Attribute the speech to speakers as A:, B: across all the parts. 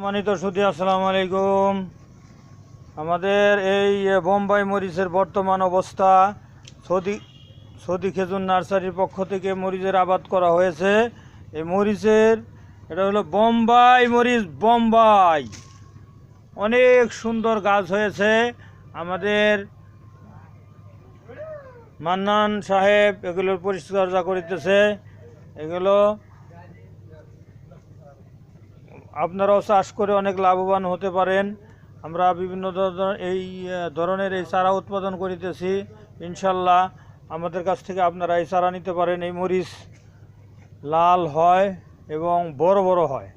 A: সম্মানিত সুদী, আসসালামু আলাইকুম। আমাদের এই বোম্বাই মরিচের বর্তমান অবস্থা, সৌদি সৌদি খেজুর নার্সারির পক্ষ থেকে মরিচের আবাদ করা হয়েছে। এই মরিচের, এটা হলো বোম্বাই মরিচ, বোম্বাই। অনেক সুন্দর গাছ হয়েছে। আমাদের মান্নান সাহেব এগুলোর পরিচর্যা করিতেছে। এগুলো আপনারাও চাষ করে অনেক লাভবান হতে পারেন। আমরা বিভিন্ন এই ধরনের এই চারা উৎপাদন করিতেছি। ইনশাল্লাহ আমাদের কাছ থেকে আপনারা এই চারা নিতে পারেন। এই মরিচ লাল হয় এবং বড় বড় হয়।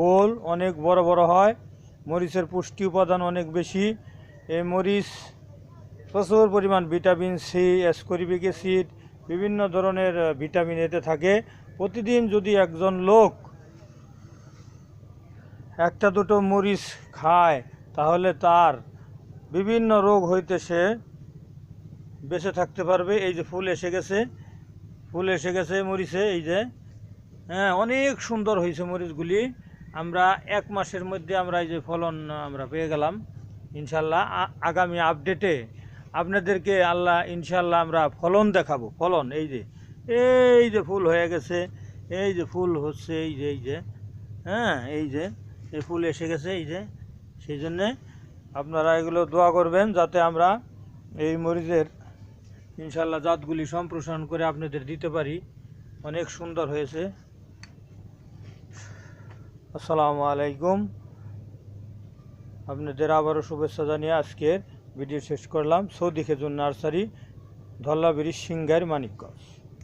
A: গোল অনেক বড় বড় হয়। মরিচের পুষ্টি উপাদান অনেক বেশি। এই মরিচ প্রচুর পরিমাণ ভিটামিন সি অ্যাসকরিবিক অ্যাসিড বিভিন্ন ধরনের ভিটামিন এতে থাকে। প্রতিদিন যদি একজন লোক একটা দুটো মরিচ খায়, তাহলে তার বিভিন্ন রোগ হইতে সে বেঁচে থাকতে পারবে। এই যে ফুল এসে গেছে, ফুল এসে গেছে মরিচে, এই যে হ্যাঁ অনেক সুন্দর হয়েছে মরিচগুলি। আমরা এক মাসের মধ্যে আমরা এই যে ফলন আমরা পেয়ে গেলাম, ইনশাল্লাহ। আগামী আপডেটে আপনাদেরকে আল্লাহ ইনশাল্লাহ আমরা ফলন দেখাবো, ফলন, এই যে এই যে ফুল হয়ে গেছে, এই যে ফুল হচ্ছে, এই যে এই যে হ্যাঁ এই যে এই ফুল এসে গেছে, এই যে। সেই জন্যে আপনারা এগুলো দোয়া করবেন যাতে আমরা এই মরিচের ইনশাল্লাহ জাতগুলি সম্প্রসারণ করে আপনাদের দিতে পারি। অনেক সুন্দর হয়েছে। আসসালামু আলাইকুম। আপনাদের আবারও শুভেচ্ছা জানিয়ে আজকের ভিডিও শেষ করলাম। সৌদি খেজুর নার্সারি ধল্লাবিরি সিঙ্গার মানিকগঞ্জ।